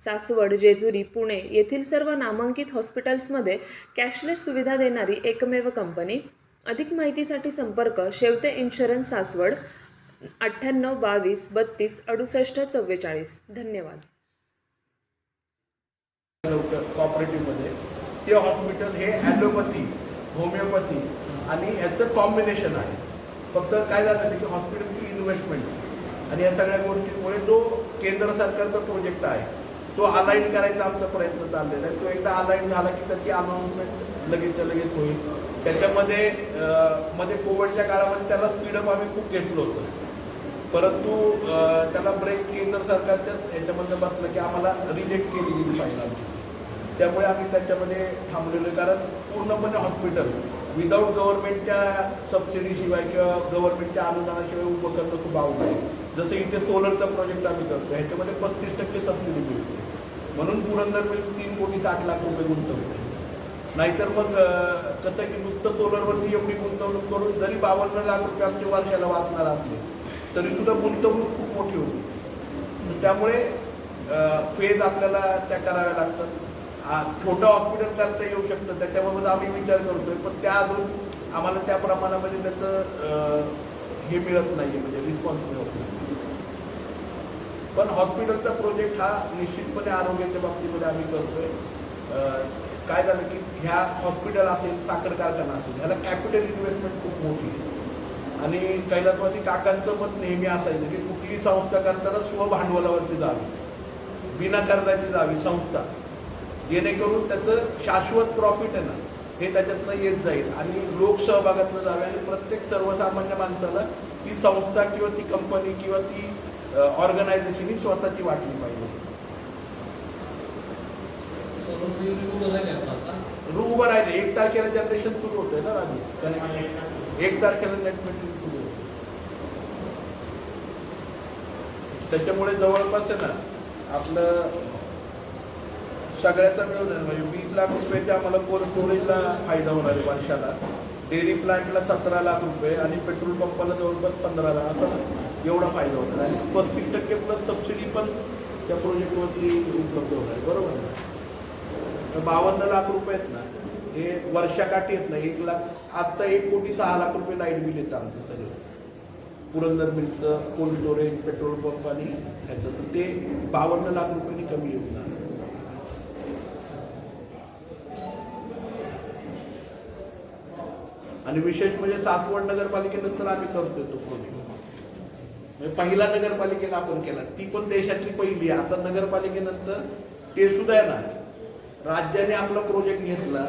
सासवड जेजुरी पुणे येथील सर्व नामांकित हॉस्पिटल्समध्ये कॅशलेस सुविधा देणारी एकमेव कंपनी. अधिक माहितीसाठी संपर्क शेवते इन्शुरन्स सासवड अठ्ठ्याण्णव बावीस बत्तीस अडुसष्ट चव्वेचाळीस. धन्यवाद. लवकर कॉपरेटिव्हमध्ये ते हॉस्पिटल हे ॲलोपॅथी होमिओपॅथी आणि याचं कॉम्बिनेशन आहे. फक्त काय झालं की हॉस्पिटलची इन्व्हेस्टमेंट आणि या सगळ्या गोष्टींमुळे जो केंद्र सरकारचा प्रोजेक्ट आहे तो अलाईन करायचा आमचा प्रयत्न चाललेला आहे. तो एकदा अलाईन झाला की त्याची अनाऊन्समेंट लगेचच्या लगेच होईल. त्याच्यामध्ये मध्ये कोविडच्या काळामध्ये त्याला स्पीडअप आम्ही खूप घेतलं होतं. परंतु त्याला ब्रेक केंद्र सरकारच्याच ह्याच्यामध्ये बसलं की आम्हाला रिजेक्ट केली गेली पाहिजे आमची. त्यामुळे आम्ही त्याच्यामध्ये थांबलेलो कारण पूर्णपणे हॉस्पिटल विदाऊट गव्हर्नमेंटच्या सबसिडीशिवाय किंवा गव्हर्नमेंटच्या अनुदानाशिवाय उभं करणं खूप अवघड आहे जसं इथे सोलरचा प्रोजेक्ट आम्ही करतो ह्याच्यामध्ये पस्तीस टक्के सबसिडी मिळते. म्हणून पुरंदर मिल तीन कोटी साठ लाख रुपये गुंतवते. नाहीतर मग कसं आहे की नुसतं सोलरवरती एवढी गुंतवणूक करून जरी बावन्न लाख रुपये आमच्या वर्षाला वाचणार असले तरी सुद्धा गुंतवणूक खूप मोठी होती. त्यामुळे फेज आपल्याला त्या कराव्या लागतात. छोटं हॉस्पिटल करता येऊ शकतं त्याच्याबाबत आम्ही विचार करतोय पण त्या अजून आम्हाला त्या प्रमाणामध्ये त्याचं हे मिळत नाही आहे म्हणजे रिस्पॉन्स मिळत नाही पण हॉस्पिटलचा प्रोजेक्ट हा निश्चितपणे आरोग्याच्या बाबतीमध्ये आम्ही करतोय. काय झालं की ह्या हॉस्पिटल असेल साखर कारखाना असेल ह्याला कॅपिटल इन्व्हेस्टमेंट खूप मोठी आहे. आणि कैलासवासी काकांचं मत नेहमी असायचं की कुठली संस्था करताना स्वभांडवलावरती जावी. बिना कर्जाची जावी संस्था. जेणेकरून त्याचं शाश्वत प्रॉफिट आहे ना हे त्याच्यातनं येत जाईल. आणि लोकसहभागातनं जावे आणि प्रत्येक सर्वसामान्य माणसाला ती संस्था किंवा ती कंपनी किंवा ती ऑर्गनायझेशन ही स्वतःची वाटली पाहिजे. उभं राहिले. एक तारखेला जनरेशन सुरू होतंय ना राजू एक तारखेला नेट मीटिंग सुरू होते त्याच्यामुळे जवळपास आहे ना आपलं सगळ्याचा मिळून म्हणजे वीस लाख रुपयाच्या आम्हाला कोल्ड स्टोरेजला फायदा होणार आहे वर्षाला. डेअरी प्लांटला सतरा लाख रुपये आणि पेट्रोल पंपाला जवळपास पंधरा लाख असा एवढा फायदा होणार आणि पस्तीस टक्के प्लस सबसिडी पण त्या प्रोजेक्टवरती उपलब्ध होणार आहे. बरोबर ना? तर बावन्न लाख रुपये आहेत ना हे वर्षाकाठी आहेत ना एक लाख आत्ता एक कोटी सहा लाख रुपये लाइट बिल येतं आमचं सगळं. पुरंदर मिलचं कोल्ड स्टोरेज पेट्रोल पंप आणि ह्याचं. तर ते बावन्न लाख रुपयांनी कमी येऊन जाणार. आणि विशेष म्हणजे सासवड नगरपालिकेनंतर आम्ही करतोय तो प्रोजेक्ट म्हणजे पहिला नगरपालिकेला आपण केला. ती पण देशातली पहिली आहे. आता नगरपालिकेनंतर ते सुद्धा आहे. ना राज्याने आपला प्रोजेक्ट घेतला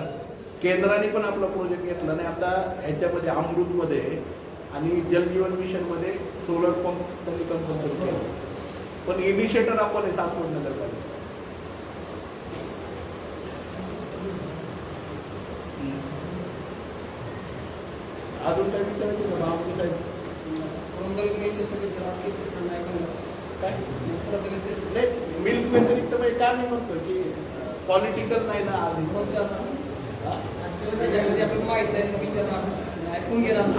केंद्राने पण आपला प्रोजेक्ट घेतला आणि आता ह्याच्यामध्ये अमृतमध्ये आणि जलजीवन मिशनमध्ये सोलर पंप त्यांनी कंपल्सरी केलं. पण इनिशिएटर आपण आहे सासवड नगरपालिका. अजून काय विचारायचं साहेब काय? नाही मिल्क व्यतिरिक्त म्हणजे काय मी म्हणतो की पॉलिटिकल नाही ना आधी?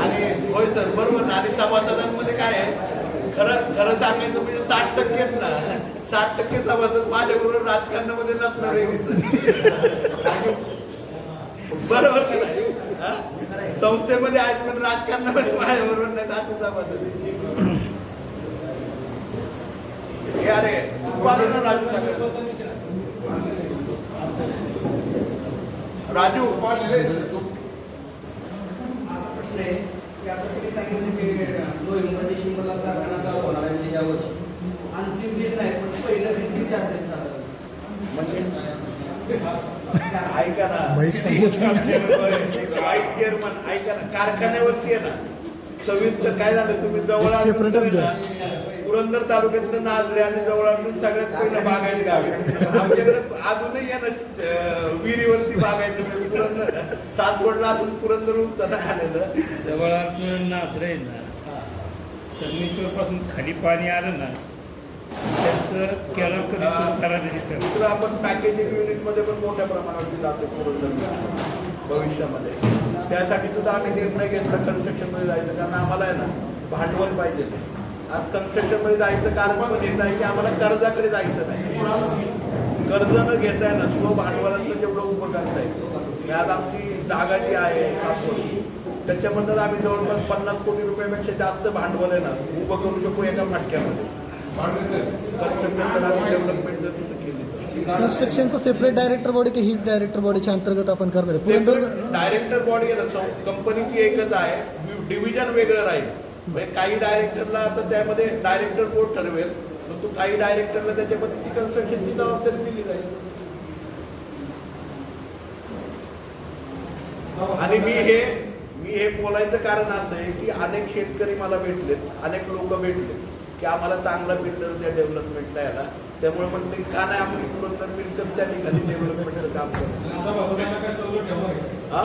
आणि होय सर बरोबर आणि सभासदांमध्ये काय आहे? खरं खरं सांगायचं म्हणजे साठ टक्के आहेत ना. साठ टक्के सभासद माझ्याबरोबर राजकारणामध्ये नसणार आहे. बरोबर की नाही? संस्थेमध्ये आहेत पण राजकारणामध्ये माझ्याबरोबर नाही असे सभासद अरे राजू. आहे की आता तुम्ही सांगितलं की नोव्हेंबर डिसेंबरला कारखाना चालू होणार आहे म्हणजे या वर्षी अंतिम बिल नाही पण पहिलं बिल किती असेल साधारण म्हणजे ऐका ना. ऐका ना. कारखान्यावरती आहे ना. सविस्तर काय झालं? तुम्ही जवळ घ्या. ना, पुरंदर तालुक्यातलं नाजरे आणि जवळून सगळ्यात पहिलं बागायत गाव. आहे आमच्याकडे अजूनही आहे ना अं, विहिरीवरती बागायचं म्हणजे पुरंदर सासवडला असून पुरंदर चढा आलेलं. जवळ नाचरे ना संगमेश्वर पासून खाली पाणी आलं ना त्यांचं केळं कधी सुरू करायला तिथं दुसरं आपण पॅकेजिंग युनिटमध्ये पण मोठ्या प्रमाणावरती जातो पुरंदर. भविष्यामध्ये. त्यासाठी सुद्धा आम्ही निर्णय घेतला कन्स्ट्रक्शनमध्ये जायचं कारण आम्हाला आहे ना भांडवल पाहिजे आज कन्स्ट्रक्शनमध्ये जायचं कारण पण येत आहे की आम्हाला कर्जाकडे जायचं नाही. कर्ज न घेता ना स्व भांडवलातलं जेवढं उभं करता येईल आज आमची जागा जी आहे सासवड त्याच्यामधनं आम्ही जवळपास पन्नास कोटी रुपयापेक्षा जास्त भांडवल आहे ना उभं करू शकू एका फटक्यामध्ये. डेव्हलपमेंट जर तिथं केली तर कन्स्ट्रक्शनचं सेपरेट डायरेक्टर बॉडी की हीच डायरेक्टर बॉडीच्या अंतर्गत आपण करणार आहे. पुरंदर डायरेक्टर बॉडी आहे ना कंपनीची एकच आहे. डिव्हिजन वेगळं राहील. म्हणजे काही डायरेक्टरला आता त्यामध्ये डायरेक्टर बोर्ड ठरवेल. मग तो काही डायरेक्टरला त्याच्यामध्ये ती कन्स्ट्रक्शनची जबाबदारी दिली जाईल. आणि मी हे मी हे बोलायचं कारण असं आहे की अनेक शेतकरी मला भेटलेत अनेक लोक भेटले की आम्हाला चांगला बिल्डर द्या डेव्हलपमेंटला याला. त्यामुळे म्हटलं की का नाही आपली पुरंदर मिळकत त्या ठिकाणी डेव्हलपमेंटचं काम करतो हा?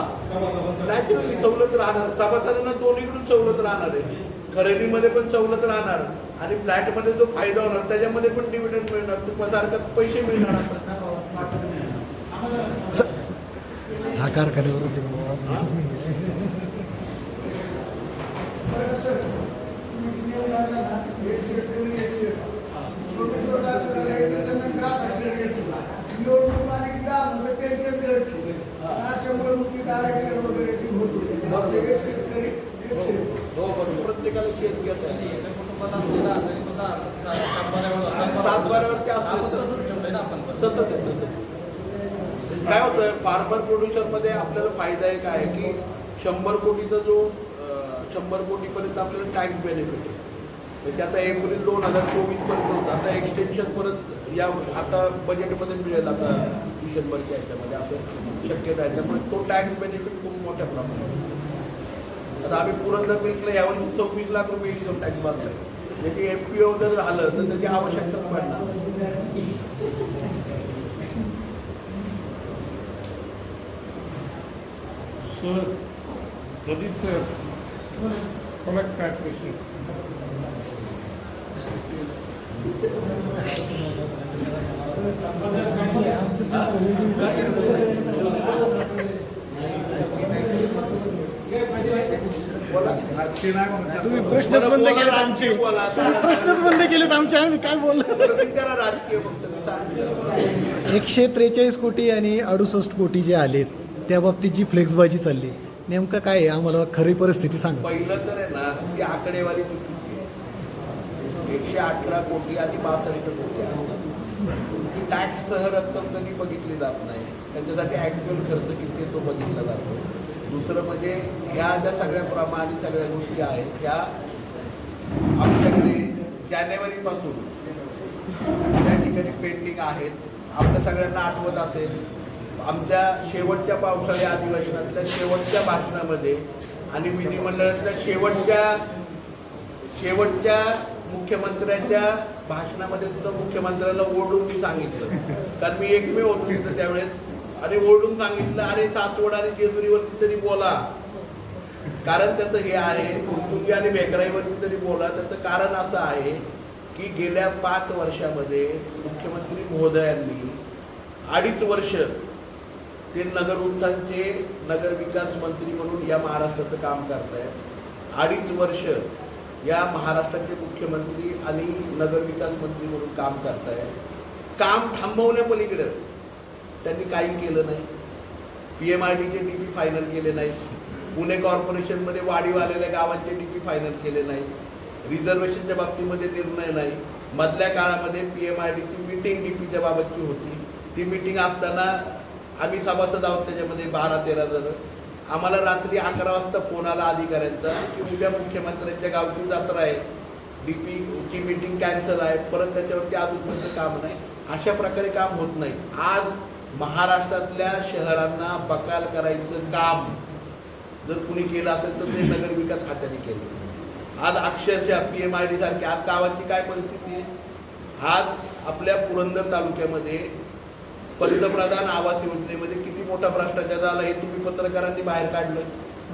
नॅचरली सवलत राहणार. सभासदांना दोन्हीकडून सवलत राहणार आहे. खरेदीमध्ये पण सवलत राहणार. आणि फ्लॅटमध्ये जो फायदा होणार त्याच्यामध्ये पण डिव्हिडंड मिळणार. तुम्हाला सारखं पैसे मिळणार प्रत्येकाला एका सातबाऱ्यावर- सातबाऱ्यावरती असलं आपण तर- तसंच ठेवलंय ना आपण. तसंच तसंच. काय होतं फार्मर प्रोड्युसरमध्ये आपल्याला फायदा एक आहे की शंभर कोटीचा जो शंभर कोटीपर्यंत आपल्याला टॅक्स बेनिफिट आहे. म्हणजे आता एप्रिल दोन हजार चोवीसपर्यंत होतं. आता एक्सटेन्शन परत या आता बजेटमध्ये मिळेल आता डिसेंबरच्या ह्याच्यामध्ये असं शक्यता आहे. त्यामुळे तो टॅक्स बेनिफिट खूप मोठ्या प्रमाणात आता आम्ही पुरंदर मिल्कला यावर सव्वीस लाख रुपये इन्कम टॅक्स मागला आहे म्हणजे एफ पी ओ जर झालं तर त्याची आवश्यकता पडणार सर प्रदीप सर मला काय प्रश्न बोला तुम्ही प्रश्नच बंद केलेत आमचे. प्रश्नच बंद केलेत आमचे. आम्ही काय बोललो एकशे त्रेचाळीस कोटी आणि अडुसष्ट कोटी जे आलेत त्या बाबतीत जी फ्लेक्सबाजी चालली नेमकं काय आहे? आम्हाला खरी परिस्थिती सांगा. पहिलं तर आहे ना ती आकडेवारी चुकीची आहे. एकशे अठरा कोटी आणि बासष्ट कोटी आहे. टॅक्स सह रक्कम कधी बघितली जात नाही. त्याच्यासाठी ॲक्च्युअल खर्च किती आहे तो बघितला जातो. दुसरं म्हणजे ह्या ज्या सगळ्या प्रमाणे सगळ्या गोष्टी आहेत ह्या आमच्याकडे जानेवारीपासून त्या ठिकाणी पेंडिंग आहेत. आपल्या सगळ्यांना आठवत असेल. आमच्या शेवटच्या पावसाळी अधिवेशनातल्या शेवटच्या भाषणामध्ये आणि विधिमंडळातल्या शेवटच्या शेवटच्या मुख्यमंत्र्याच्या भाषणामध्ये सुद्धा मुख्यमंत्र्याला ओरडून मी सांगितलं. कारण मी एकमेव होतो तिथं त्यावेळेस. अरे ओरडून सांगितलं अरे सासवड आणि जेजुरीवरती तरी बोला. कारण त्याचं हे आहे पुरसुंगी आणि भेकराईवरती तरी बोला. त्याचं कारण असं आहे की गेल्या पाच वर्षामध्ये मुख्यमंत्री महोदयांनी अडीच वर्ष ते नगर उत्थानचे नगर विकास मंत्री म्हणून या महाराष्ट्राचं काम करतायत. अडीच वर्ष या महाराष्ट्राचे मुख्यमंत्री आणि नगर विकास मंत्री म्हणून काम करतायत. काम थांबवण्यापलीकडं त्यांनी काही केलं नाही. पी एम आर डीचे डी पी फायनल केले नाही पुणे कॉर्पोरेशनमध्ये वाढीव आलेल्या गावांचे डी पी फायनल केले नाही रिझर्वेशनच्या बाबतीमध्ये निर्णय नाही. मधल्या काळामध्ये पी एम आर डीची मिटिंग डी पीच्या बाबतची होती. ती मिटिंग असताना आम्ही सभासद आहोत त्याच्यामध्ये बारा तेरा जण. आम्हाला रात्री अकरा वाजता फोन आला अधिकाऱ्यांचा की उद्या मुख्यमंत्र्यांच्या गावची जत्रा आहे. डी पीची मिटिंग कॅन्सल आहे. परत त्याच्यावरती अजूनपर्यंत काम नाही. अशा प्रकारे काम होत नाही. आज महाराष्ट्रातल्या शहरांना बकाल करायचं काम. जर कुणी केलं असेल तर ते नगर विकास खात्याने केलं. आज अक्षरशः पी एम आय डी सारखी आज गावाची काय परिस्थिती आहे? आज आपल्या पुरंदर तालुक्यामध्ये पंतप्रधान आवास योजनेमध्ये किती मोठा भ्रष्टाचार झाला हे तुम्ही पत्रकारांनी बाहेर काढलं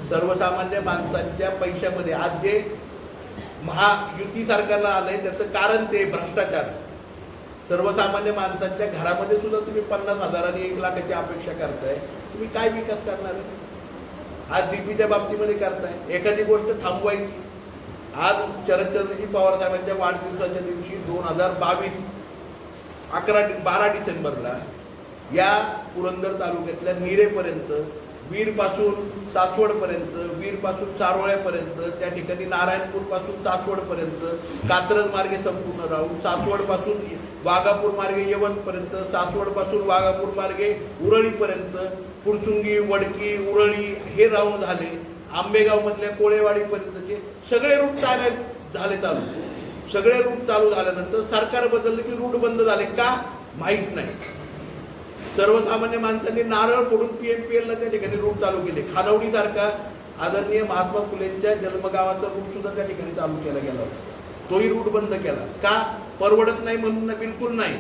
सर्वसामान्य माणसांच्या पैशामध्ये आज जे महायुती सरकारला आलंय त्याचं कारण ते भ्रष्टाचार. सर्वसामान्य माणसांच्या घरामध्ये सुद्धा तुम्ही पन्नास हजार आणि एक लाखाची अपेक्षा करताय. तुम्ही काय विकास करणार आहे? आज डीपीच्या बाबतीमध्ये करताय. एखादी गोष्ट थांबवायची. आज शरदचंद्रजी पवार साहेबांच्या वाढदिवसाच्या दिवशी दोन हजार बावीस अकरा बारा डिसेंबरला या पुरंदर तालुक्यातल्या निरेपर्यंत वीरपासून सासवडपर्यंत वीरपासून चारोळ्यापर्यंत त्या ठिकाणी नारायणपूरपासून सासवडपर्यंत कात्रज मार्गे संपूर्ण राहून सासवडपासून वाघापूर मार्गे यवतपर्यंत सासवडपासून वाघापूर मार्गे उरळीपर्यंत फुरसुंगी वडकी उरळी हे राहून झाले. आंबेगावमधल्या कोळेवाडीपर्यंतचे सगळे रूट चाले झाले चालू. सगळे रूट चालू झाल्यानंतर सरकार बदललं की रूट बंद झाले का? माहीत नाही. सर्वसामान्य माणसांनी नारळ फोडून पी एम पी एलला त्या ठिकाणी रूट चालू केले. खानवडीसारखा आदरणीय महात्मा फुलेंच्या जन्मगावाचा रूट सुद्धा त्या ठिकाणी चालू केला गेला होता. तोही रूट बंद केला. का? परवडत नाही म्हणून बिलकुल नाही.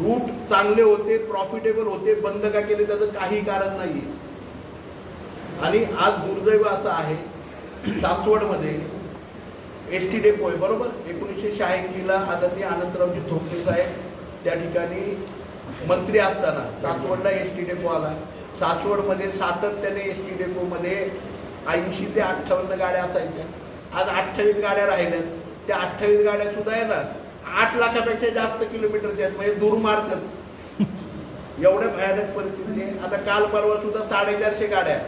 रूट चांगले होते प्रॉफिटेबल होते बंद का केले त्याचं काही कारण नाही आणि आज दुर्दैव असं आहे सासवडमध्ये एस टी डेपो आहे बरोबर? एकोणीसशे शहाऐंशीला आदरणीय आनंदरावजी थोपटे साहेब त्या ठिकाणी मंत्री असताना सासवडला एस टी डेपो आला. सासवडमध्ये सातत्याने एस टी डेपोमध्ये ऐंशी ते अठ्ठावन्न गाड्या असायच्या. आज अठ्ठावीस गाड्या राहिल्या त्या अठ्ठावीस गाड्या सुद्धा आहे ना आठ लाखापेक्षा जास्त किलोमीटरच्या आहेत. म्हणजे दूर मारतात एवढ्या भयानक परिस्थिती आहे आता काल परवा सुद्धा साडेचारशे गाड्या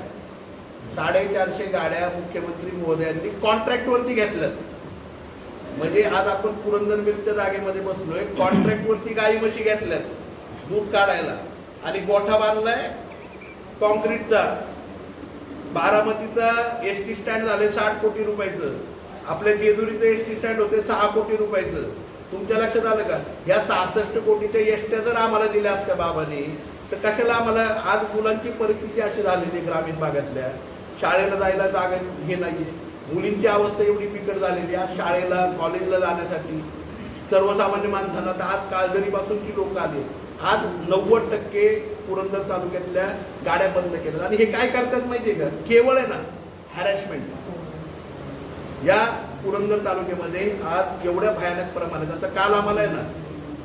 साडेचारशे गाड्या मुख्यमंत्री महोदयांनी कॉन्ट्रॅक्टवरती घेतल्यात. म्हणजे आज आपण पुरंदर मिलच्या जागेमध्ये बसलोय. कॉन्ट्रॅक्टवरती गाई म्हशी घेतल्यात. दूध काढायला. आणि गोठा बांधलाय. कॉन्क्रीटचा. बारामतीचा एस टी स्टँड झाले साठ कोटी रुपयाचं. आपल्या जेजुरीचं एस टी स्टँड होते सहा कोटी रुपयाचं. तुमच्या लक्षात आलं का? या सहासष्ट कोटीच्या एसट्या जर आम्हाला दिल्या असत्या बाबाने तर कशाला आम्हाला आज मुलांची परिस्थिती अशी झालेली आहे ग्रामीण भागातल्या? शाळेला जायला जागा हे नाहीये. मुलींची अवस्था एवढी बिकट झालेली आहे. शाळेला कॉलेजला जाण्यासाठी सर्वसामान्य माणसांना तर आज काळजरीपासून की लोक आले? आज नव्वद टक्के पुरंदर तालुक्यातल्या गाड्या बंद केल्या आणि हे काय करतात माहितीये का? केवळ आहे ना हॅरॅसमेंट या पुरंदर तालुक्यामध्ये आज एवढ्या भयानक प्रमाणात आता काल आम्हाला आहे ना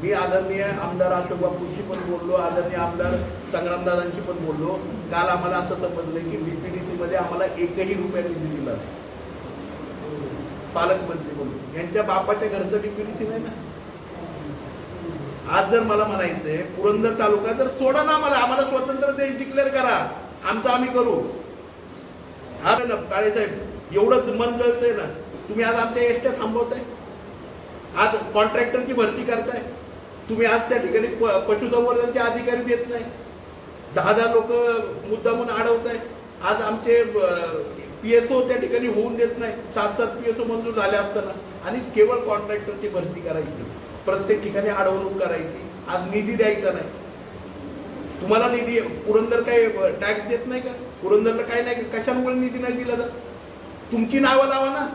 मी आदरणीय आमदार अशोक बापूंशी पण बोललो आदरणीय आमदार संग्रामदादांशी पण बोललो. काल आम्हाला असं समजलं की बीपीडीसी मध्ये आम्हाला एकही रुपया निधी दिला नाही. पालकमंत्री म्हणून. यांच्या बापाच्या घरचं बीपीडीसी नाही ना? आज जर मला म्हणायचंय पुरंदर तालुका जर सोडा ना आम्हाला आम्हाला स्वतंत्र देश डिक्लेअर करा. आमचं आम्ही करू. हा काळे साहेब एवढंच मन जळतंय ना. तुम्ही आज आमच्या एसट्या थांबवताय? आज कॉन्ट्रॅक्टरची भरती करताय? तुम्ही आज त्या ठिकाणी प- पशुसंवर्धनचे अधिकारी देत नाही? दहा दहा लोक मुद्दामून अडवताय. आज आमचे पी एस ओ त्या ठिकाणी होऊन देत नाही. सात सात पी एस ओ मंजूर झाले असताना. आणि केवळ कॉन्ट्रॅक्टरची भरती करायची. प्रत्येक ठिकाणी अडवणूक करायची. आज निधी द्यायचा नाही. तुम्हाला निधी पुरंदर काय टॅक्स देत नाही का? पुरंदरला काय नाही कशामुळे निधी नाही दिला जात? तुमची नावं लावा ना.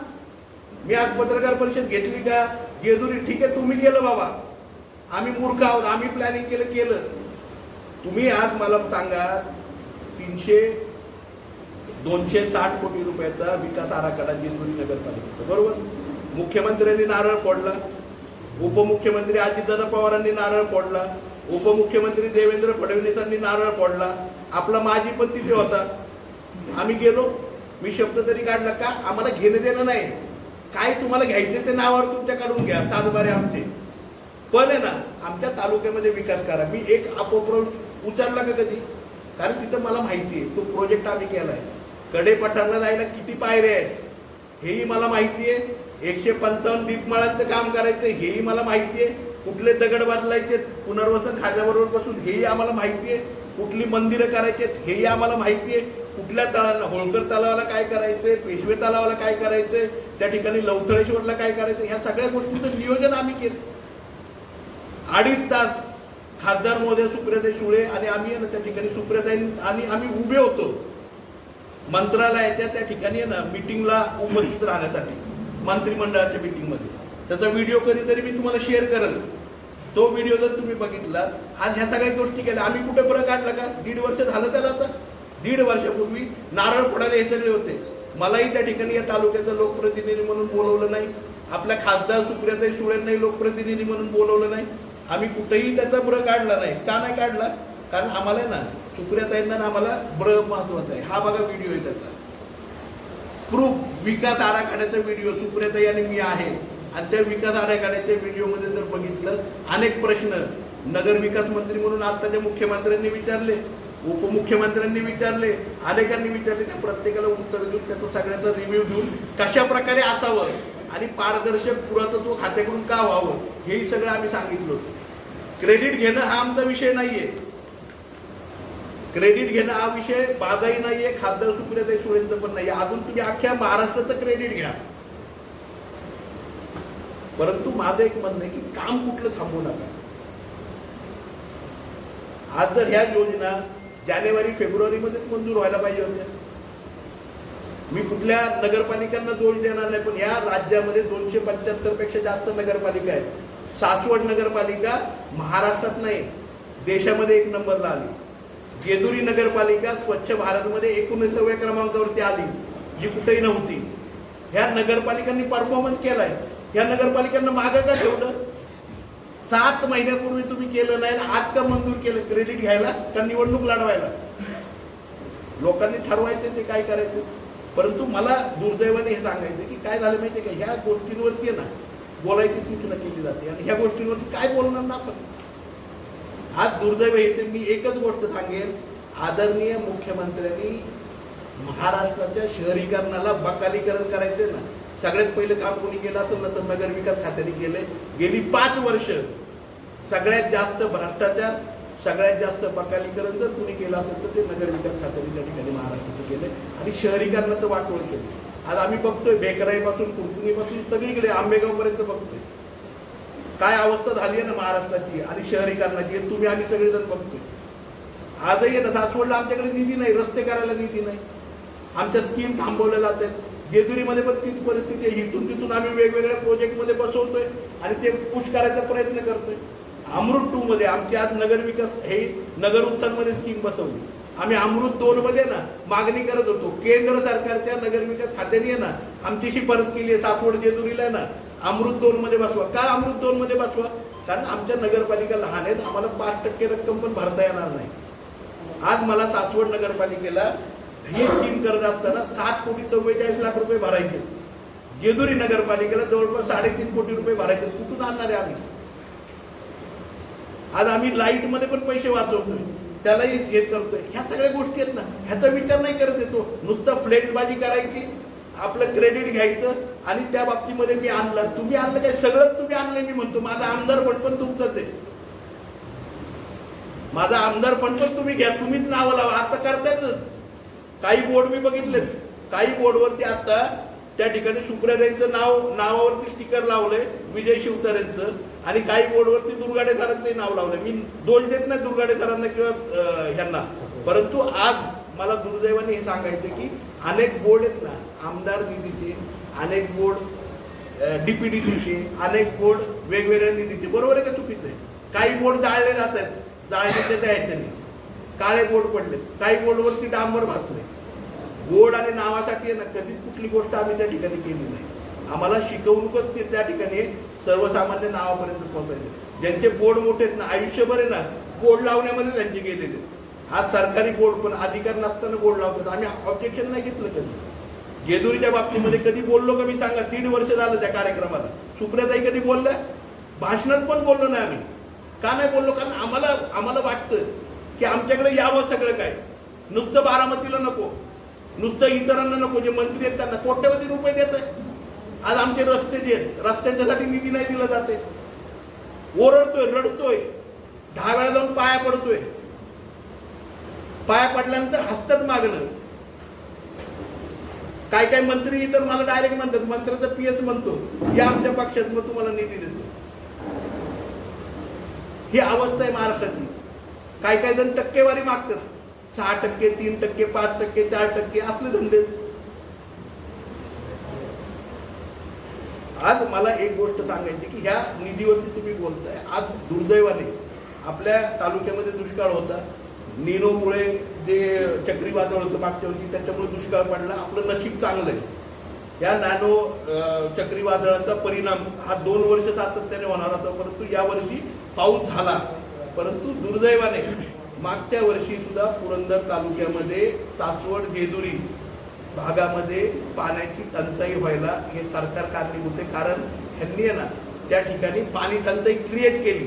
मी आज पत्रकार परिषद घेतली का? येदुरी ठीक आहे तुम्ही केलं बाबा. आम्ही मूर्ख आहोत आम्ही प्लॅनिंग केलं केलं. तुम्ही आज मला सांगा तीनशे दोनशे साठ कोटी रुपयाचा विकास आराखडा जेजुरी नगरपालिकेचा. बरोबर? मुख्यमंत्र्यांनी नारळ फोडला. उपमुख्यमंत्री अजितदादा पवारांनी नारळ फोडला. उपमुख्यमंत्री देवेंद्र फडणवीसांनी नारळ फोडला. आपला माजी पण तिथे होता. आम्ही गेलो. मी शब्द तरी काढला का? आम्हाला घेणं देणं नाही. काय तुम्हाला घ्यायचे ते नावावर तुमच्याकडून घ्या. सातबारे आमचे. पण आहे ना आमच्या तालुक्यामध्ये विकास करा. मी एक अपप्रोच उचलला का कधी? कारण तिथं मला माहिती आहे. तो प्रोजेक्ट आम्ही केलाय. कडे पठारला जायला किती पायऱ्या आहेत? हेही मला माहिती आहे. एकशे पंचावन्न दीपमाळांचं काम करायचं हेही मला माहिती आहे. कुठले दगड बदलायचे पुनर्वसन खात्याबरोबर बसून हेही आम्हाला माहिती आहे. कुठली मंदिरं करायची आहेत हेही आम्हाला माहिती आहे. कुठल्या तळांना होळकर तलावाला काय करायचंय पेशवे तलावाला काय करायचंय त्या ठिकाणी लवथळेश्वरला काय करायचं ह्या सगळ्या गोष्टींचं नियोजन आम्ही केलं. अडीच तास खासदार महोदय सुप्रियाताई सुळे आणि आम्ही आहे ना त्या ठिकाणी सुप्रियाताई आणि आम्ही उभे होतो. मंत्रालयाच्या त्या ठिकाणी आहे ना मिटिंगला उपस्थित राहण्यासाठी. मंत्रिमंडळाच्या मीटिंगमध्ये त्याचा व्हिडिओ कधीतरी मी तुम्हाला शेअर करेल. तो व्हिडिओ जर तुम्ही बघितला आज ह्या सगळ्या गोष्टी केल्या आम्ही कुठे बरं काढला का? दीड वर्ष झालं त्याला आता. दीड वर्षापूर्वी नारळ फोडायला हे सगळे होते. मलाही त्या ठिकाणी या तालुक्याचा लोकप्रतिनिधी म्हणून बोलवलं नाही. आपल्या खासदार सुप्रियाताई सुळेंनाही लोकप्रतिनिधी म्हणून बोलवलं नाही. आम्ही कुठेही त्याचा ब्र काढला नाही. का नाही काढला? कारण आम्हाला ना सुप्रियाताईंना ना आम्हाला ब्र महत्त्वाचा आहे. हा बघा व्हिडिओ आहे त्याचा. प्रूफ विकास आराखड्याचा व्हिडिओ सुप्रियाताई यांनी मी आहे. आणि त्या विकास आराखड्याच्या व्हिडिओमध्ये जर बघितलं अनेक प्रश्न नगर विकास मंत्री म्हणून आत्ताच्या मुख्यमंत्र्यांनी विचारले उपमुख्यमंत्र्यांनी विचारले अनेकांनी विचारले त्या प्रत्येकाला उत्तर देऊन त्याचा सगळ्याचा रिव्ह्यू घेऊन कशा प्रकारे असावं आणि पारदर्शक पुरातत्व खात्याकडून का व्हावं हेही सगळं आम्ही सांगितलं होतं. क्रेडिट घेणं हा आमचा विषय नाहीये. क्रेडिट घेणं हा विषय माझाही नाहीये खासदार सुप्रियाताई सुळेंचं पण नाहीये. अजून तुम्ही अख्ख्या महाराष्ट्राचं क्रेडिट घ्या. परंतु माझं एक म्हणणं आहे की काम कुठलं थांबवू नका. आज जर ह्या योजना जानेवारी फेब्रुवारीमध्येच मंजूर व्हायला पाहिजे होत्या. मी कुठल्या नगरपालिकांना दोष देणार नाही पण या राज्यामध्ये दोनशे पंच्याहत्तरपेक्षा जास्त नगरपालिका आहेत. सासवड नगरपालिका महाराष्ट्रात नाही देशामध्ये एक नंबरला आली. जेजुरी नगरपालिका स्वच्छ भारतमध्ये एकोणीसाव्या क्रमांकावरती आली जी कुठेही नव्हती. ह्या नगरपालिकांनी परफॉर्मन्स केलाय. ह्या नगरपालिकांना मागं का ठेवलं? सात महिन्यापूर्वी तुम्ही केलं नाही आज का मंजूर केलं क्रेडिट घ्यायला का निवडणूक लढवायला? लोकांनी ठरवायचं ते काय करायचं? परंतु मला दुर्दैवाने हे सांगायचं की काय झालं माहितीये का? ह्या गोष्टींवरती आहे ना बोलायची सूचना केली जाते. आणि ह्या गोष्टींवरती काय बोलणार ना आपण? आज दुर्दैव येते मी एकच गोष्ट सांगेन. आदरणीय मुख्यमंत्र्यांनी महाराष्ट्राच्या शहरीकरणाला बकालीकरण करायचंय ना. सगळ्यात पहिलं काम कोणी केलं असेल ना तर नगरविकास खात्याने केले. गेली पाच वर्ष सगळ्यात जास्त भ्रष्टाचार सगळ्यात जास्त बकालीकरण जर कुणी केलं असेल तर ते नगर विकास खात्याने त्या ठिकाणी महाराष्ट्राचं केलं. आणि शहरीकरणाचं वाटोळ केलं. आज आम्ही बघतोय बेकराईपासून कुर्तुनीपासून सगळीकडे आंबेगावपर्यंत बघतोय. काय अवस्था झाली आहे ना महाराष्ट्राची आणि शहरीकरणाची तुम्ही आम्ही सगळेजण बघतोय. आजही ना सासवडला आमच्याकडे निधी नाही रस्ते करायला निधी नाही. आमच्या स्कीम थांबवल्या जात आहेत. जेजुरीमध्ये पण तीच परिस्थिती आहे. इथून तिथून आम्ही वेगवेगळ्या प्रोजेक्टमध्ये बसवतोय आणि ते पुश करायचा प्रयत्न करतोय. अमृत टू मध्ये आमची आज नगर विकास हे नगर उत्थानमध्ये स्कीम बसवली. आम्ही अमृत दोन मध्ये ना मागणी करत होतो. केंद्र सरकारच्या नगर विकास खात्याने ना आमची शिफारस केली आहे. सासवड जेजुरीला ना. अमृत दोन मध्ये बसवा. का अमृत दोन मध्ये बसवा? कारण आमच्या नगरपालिका लहान आहेत आम्हाला पाच टक्के रक्कम पण भरता येणार नाही. आज मला सासवड नगरपालिकेला ही स्कीम करत असताना सात कोटी चव्वेचाळीस लाख रुपये भरायचे. जेजुरी नगरपालिकेला जवळपास साडेतीन कोटी रुपये भरायचे. कुठून आणणार आहे आम्ही? आज आम्ही लाइटमध्ये पण पैसे वाचवतोय. त्यालाही हे करतोय. ह्या सगळ्या गोष्टी आहेत ना. ह्याचा विचार नाही करत येतो. नुसतं फ्लेक्सबाजी करायची आपलं क्रेडिट घ्यायचं आणि त्या बाबतीमध्ये मी आणलं. तुम्ही आणलं काय? सगळंच तुम्ही आणलं मी म्हणतो. माझा आमदार पण पण तुमचंच आहे. माझा आमदार पण पण तुम्ही घ्या. तुम्हीच नावं लावा. आता करतायच काही बोर्ड मी बघितलेत. काही बोर्डवरती आता त्या ठिकाणी सुप्रियाताईंचं नाव नावावरती स्टिकर लावलंय. विजय शिवतारेंचं. आणि काही बोर्डवरती दुर्गाडे सरांचंही नाव लावलंय. मी दोष देत नाही दुर्गाडे सरांना किंवा ह्यांना. परंतु आज मला दुर्दैवाने हे सांगायचं की अनेक बोर्ड आहेत ना आमदार निधीचे. अनेक बोर्ड डीपीडीसीचे अनेक बोर्ड वेगवेगळ्या निधीचे. बरोबर आहे का चुकीचं आहे? काही बोर्ड जाळले जात आहेत. जाळले त्या ह्याच्याने काळे बोर्ड पडले. काही बोर्डवरती डांबर भासले. बोर्ड आणि नावासाठी आहे ना कधीच कुठली गोष्ट आम्ही त्या ठिकाणी केली नाही. आम्हाला शिकवणूकच ते त्या ठिकाणी सर्वसामान्य नावापर्यंत पोहोचायचे ज्यांचे बोर्ड मोठे आहेत ना आयुष्यभर आहे ना बोर्ड लावण्यामध्ये त्यांचे गेलेले आहेत. आज सरकारी बोर्ड पण अधिकार नसताना बोर्ड लावतात. आम्ही ऑब्जेक्शन नाही घेतलं कधी. जेजुरीच्या बाबतीमध्ये कधी बोललो का मी सांगा. दीड वर्ष झालं त्या कार्यक्रमाला. सुप्रियाताई कधी बोलल्या? भाषणात पण बोललो नाही आम्ही. का नाही बोललो? कारण आम्हाला आम्हाला वाटतं की आमच्याकडे यावं सगळं काय. नुसतं बारामतीला नको. नुसतं इतरांना नको. जे मंत्री आहेत त्यांना कोट्यवधी रुपये देत आहे आज आमचे रस्ते जे आहेत रस्त्यांच्यासाठी निधी नाही दिला जाते ओरडतोय रडतोय. दहा वेळा जाऊन पाया पडतोय. पाया पडल्यानंतर हस्तत मागणं. काय काय मंत्री इतर मला डायरेक्ट म्हणतात. मंत्र्याचा पी एस म्हणतो. या आमच्या पक्षात मग तुम्हाला निधी देतो. ही अवस्था आहे महाराष्ट्राची काय काय जण टक्केवारी मागतात. सहा टक्के तीन टक्के पाच टक्के चार टक्के असले धंदे. आज मला एक गोष्ट सांगायची की ह्या निधीवरती तुम्ही बोलताय. आज दुर्दैवाने आपल्या तालुक्यामध्ये दुष्काळ होता. निनोमुळे जे चक्रीवादळ होतं मागच्या वर्षी त्याच्यामुळे दुष्काळ पडला. आपलं नशीब चांगलं आहे. या नॅनो चक्रीवादळाचा परिणाम हा दोन वर्ष सातत्याने होणार होता परंतु यावर्षी पाऊस झाला. परंतु दुर्दैवाने मागच्या वर्षी सुद्धा पुरंदर तालुक्यामध्ये चासवड जेजुरी भागामध्ये पाण्याची टंचाई व्हायला हे सरकार कारणीभूत होते कारण ह्यांनी आहे ना त्या ठिकाणी पाणी टंचाई क्रिएट केली.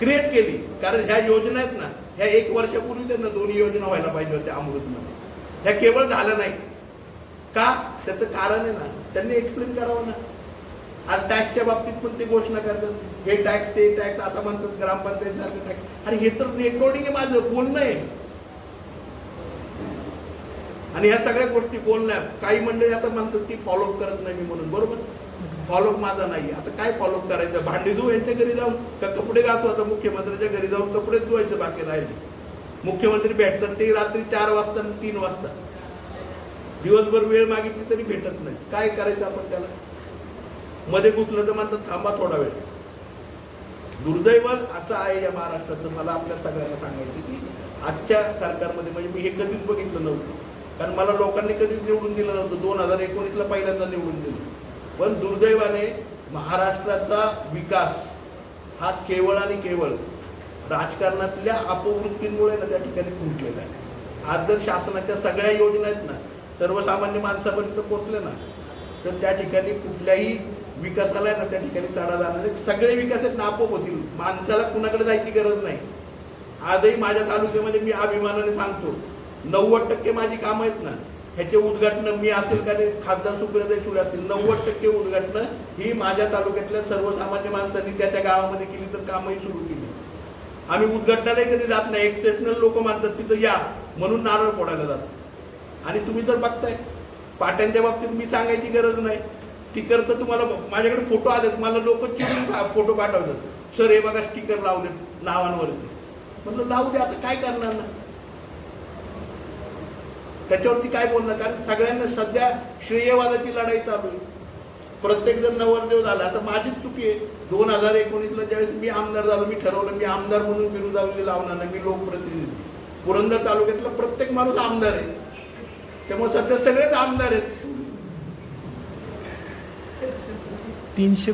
क्रिएट केली. कारण ह्या योजना आहेत ना ह्या एक वर्षापूर्वी त्यांना दोन्ही योजना व्हायला पाहिजे होत्या अमृतमध्ये. ह्या केवळ झालं नाही. का? त्याचं कारण आहे ना त्यांनी एक्सप्लेन करावं ना. आज टॅक्सच्या बाबतीत पण ते घोषणा करतात. हे टॅक्स ते टॅक्स आता म्हणतात ग्रामपंचायत सारखं टॅक्स अरे हे तर रेकॉर्डिंग आहे माझं बोलणं आहे. आणि ह्या सगळ्या गोष्टी बोलण्या काही मंडळी आता म्हणतात की फॉलोअप करत नाही मी म्हणून. बरोबर? फॉलोअप माझा नाही. आता काय फॉलोअप करायचं? भांडी धुव यांच्या घरी जाऊन का कपडे घासू? आता मुख्यमंत्र्यांच्या घरी जाऊन कपडे धुवायचे बाकी राहिले. मुख्यमंत्री भेटतात ते रात्री चार वाजता आणि तीन वाजता. दिवसभर वेळ मागितली तरी भेटत नाही. काय करायचं आपण त्याला? मध्ये घुसलं तर म्हणतात थांबा थोडा वेळ. दुर्दैव असं आहे या महाराष्ट्राचं. मला आपल्या सगळ्यांना सांगायचं की आजच्या सरकारमध्ये म्हणजे मी हे कधीच बघितलं नव्हतं. कारण मला लोकांनी कधीच निवडून दिलं नव्हतं. दोन हजार एकोणीसला पहिल्यांदा निवडून दिलं. पण दुर्दैवाने महाराष्ट्राचा विकास हा केवळ आणि केवळ राजकारणातल्या अपवृत्तींमुळे ना त्या ठिकाणी खुंटलेला आहे. आज जर शासनाच्या सगळ्या योजना आहेत ना सर्वसामान्य माणसापर्यंत पोचले ना तर त्या ठिकाणी कुठल्याही विकासाला आहे ना त्या ठिकाणी तडा जाणार सगळे विकास आहेत ना आपोआप होतील. माणसाला कुणाकडे जायची गरज नाही. आजही माझ्या तालुक्यामध्ये मी अभिमानाने सांगतो नव्वद टक्के माझी कामं आहेत ना ह्याचे उद्घाटन मी असेल का नाही? खासदार सुप्रियाताई सुळे असतील नव्वद टक्के उद्घाटनं ही माझ्या तालुक्यातल्या सर्वसामान्य माणसांनी त्या त्या गावामध्ये केली तर कामही सुरू केली. आम्ही उद्घाटनालाही कधी जात नाही. एक्सेप्शनल लोक मानतात तिथं या म्हणून नारळ फोडायला जातात आणि तुम्ही तर बघताय पाट्यांच्या बाबतीत मी सांगायची गरज नाही. स्टिकर तर तुम्हाला माझ्याकडे फोटो आलेत. मला लोक चिडून फोटो पाठवतात. सर हे बघा स्टिकर लावलेत नावांवरती. म्हटलं लावू दे आता काय करणार ना? त्याच्यावरती काय बोलणं? कारण सगळ्यांना सध्या श्रेयवादाची लढाई चालू आहे. प्रत्येक जण नवरदेव झाला. आता माझीच चुकी आहे. दोन हजार एकोणीसला ज्यावेळेस मी आमदार झालो मी ठरवलं मी आमदार म्हणून बिरुदावली लावणार नाही. मी लोकप्रतिनिधी. पुरंदर तालुक्यातला प्रत्येक माणूस आमदार आहे. त्यामुळे सध्या सगळेच आमदार आहेत. तीनशे